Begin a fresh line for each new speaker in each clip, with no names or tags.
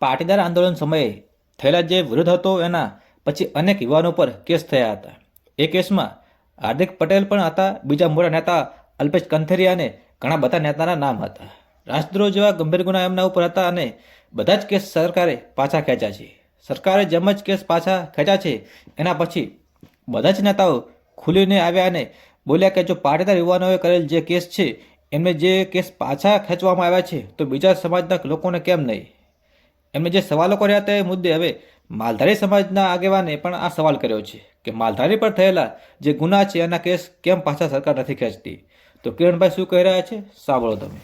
પાટીદાર આંદોલન સમયે થયેલા જે વિરોધ હતો એના પછી અનેક યુવાનો પર કેસ થયા હતા. એ કેસમાં હાર્દિક પટેલ પણ હતા, બીજા મોટા નેતા અલ્પેશ કંથેરિયા અને ઘણા બધા નેતાના નામ હતા. રાષ્ટ્રદ્રોહ જેવા ગંભીર ગુના એમના ઉપર હતા અને બધા જ કેસ સરકારે પાછા ખેંચ્યા છે. સરકારે જેમ જ કેસ પાછા ખેંચ્યા છે, એના પછી બધા જ નેતાઓ ખુલીને આવ્યા અને બોલ્યા કે જો પાટીદાર યુવાનોએ કરેલ જે કેસ છે, એમને જે કેસ પાછા ખેંચવામાં આવ્યા છે, તો બીજા સમાજના લોકોને કેમ નહીં? એમને જે સવાલો કર્યા એ મુદ્દે હવે માલધારી સમાજના આગેવાને પણ આ સવાલ કર્યો છે કે માલધારી પર થયેલા જે ગુના છે, એના કેસ કેમ પાછા સરકાર નથી ખેંચતી? તો કિરણભાઈ શું કહી રહ્યા છે? સાંભળો તમે.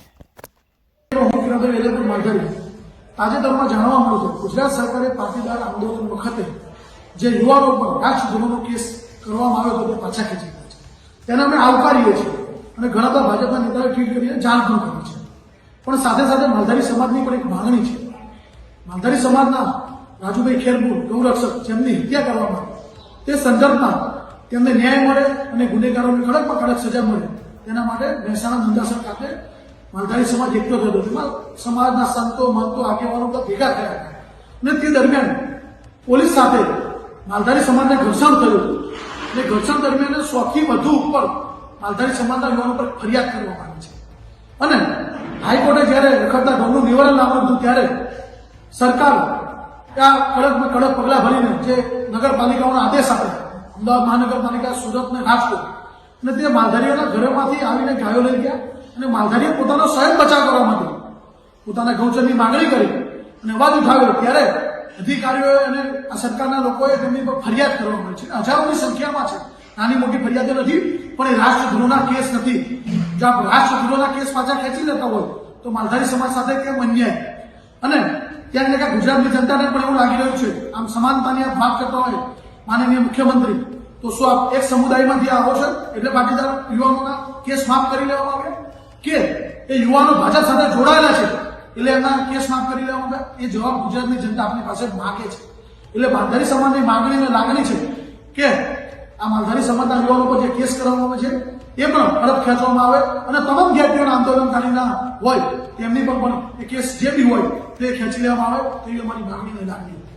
તાજેતરમાં જાણવા મળ્યું છે, ગુજરાત સરકારે પાટીદાર આંદોલન વખતે જે યુવાનો પર રાજદ્રોહનો કેસ કરવામાં આવ્યો હતો, તે પાછા ખેંચી ગયા છે. તેને અમે આવકારીએ છીએ અને ઘણા બધા ભાજપના નેતાઓએ ટ્વીટ કરીને જાણ પણ કરી છે. પણ સાથે સાથે માલધારી સમાજની પણ એક માંગણી છે માલધારી સમાજના રાજુભાઈ ખેરબુર ગૌરક્ષક, જેમની હત્યા કરવામાં તે સંદર્ભમાં તેમને ન્યાય મળે અને ગુનેગારોને કડકમાં કડક સજા મળે. તેના માટે મહેસાણા મુંદાસર ખાતે માલધારી સમાજ એકઠો થયો તેમાં સમાજના સંતો મંતો આગેવાનો બધા ભેગા થયા અને તે દરમિયાન પોલીસ સાથે માલધારી સમાજને ઘર્ષણ થયું. અને ઘર્ષણ દરમિયાન સૌથી વધુ ઉપર માલધારી સમાજના યુવાનો પર ફરિયાદ કરવામાં આવી છે. અને હાઈકોર્ટે જ્યારે રખડતા ઢોરનું નિવારણ હતું, ત્યારે સરકાર આ કડકમાં કડક પગલાં ભરીને જે નગરપાલિકાઓનો આદેશ આપે, અમદાવાદ મહાનગરપાલિકા સુરત ને રાજકોટ અને તે માલધારીઓના ઘરેમાંથી આવીને ગાયો લઈ ગયા, અને માલધારીએ પોતાનો સ્વયં બચાવ કરવા માટે પોતાના ગૌચરની માંગણી કરી, અને અવાજ ઉઠાવ્યો, ત્યારે અધિકારીઓએ અને આ સરકારના લોકોએ તેમની પર ફરિયાદ કરવા મળી છે. હજારોની સંખ્યામાં છે. નાની મોટી ફરિયાદો નથી, પણ એ રાષ્ટ્રદ્રોહના કેસ નથી. જો આપ રાષ્ટ્રદ્રોહના કેસ પાછા ખેંચી લેતા હોય, તો માલધારી સમાજ સાથે કેમ અન્યાય? અને ક્યાંક ને ગુજરાતની જનતાને પણ એવું લાગી રહ્યું છે. આમ સમાનતાની આપ વાત કરતા હોય, માનનીય મુખ્યમંત્રી, તો શું આપ એક સમુદાયમાંથી આવો છો? એટલે પાટીદાર યુવાનોના કેસ માફ કરી લેવામાં આવે કે એ યુવાનો ભાજપ સાથે જોડાયેલા છે, એટલે એમના કેસ માફ કરી લેવામાં આવે એ જવાબ ગુજરાતની જનતા આપણી પાસે માગે છે. એટલે માલધારી સમાજની માંગણી અને લાગણી છે કે આ માલધારી સમાજના યુવાનો પર જે કેસ કરવામાં આવે છે, એ પણ પરત ખેંચવામાં આવે અને તમામ જ્ઞાતિઓના આંદોલનકારીના હોય. તેમની પર પણ કેસ જે બી હોય તે ખેંચી લેવામાં આવે તેવી અમારી માંગણી અને લાગણી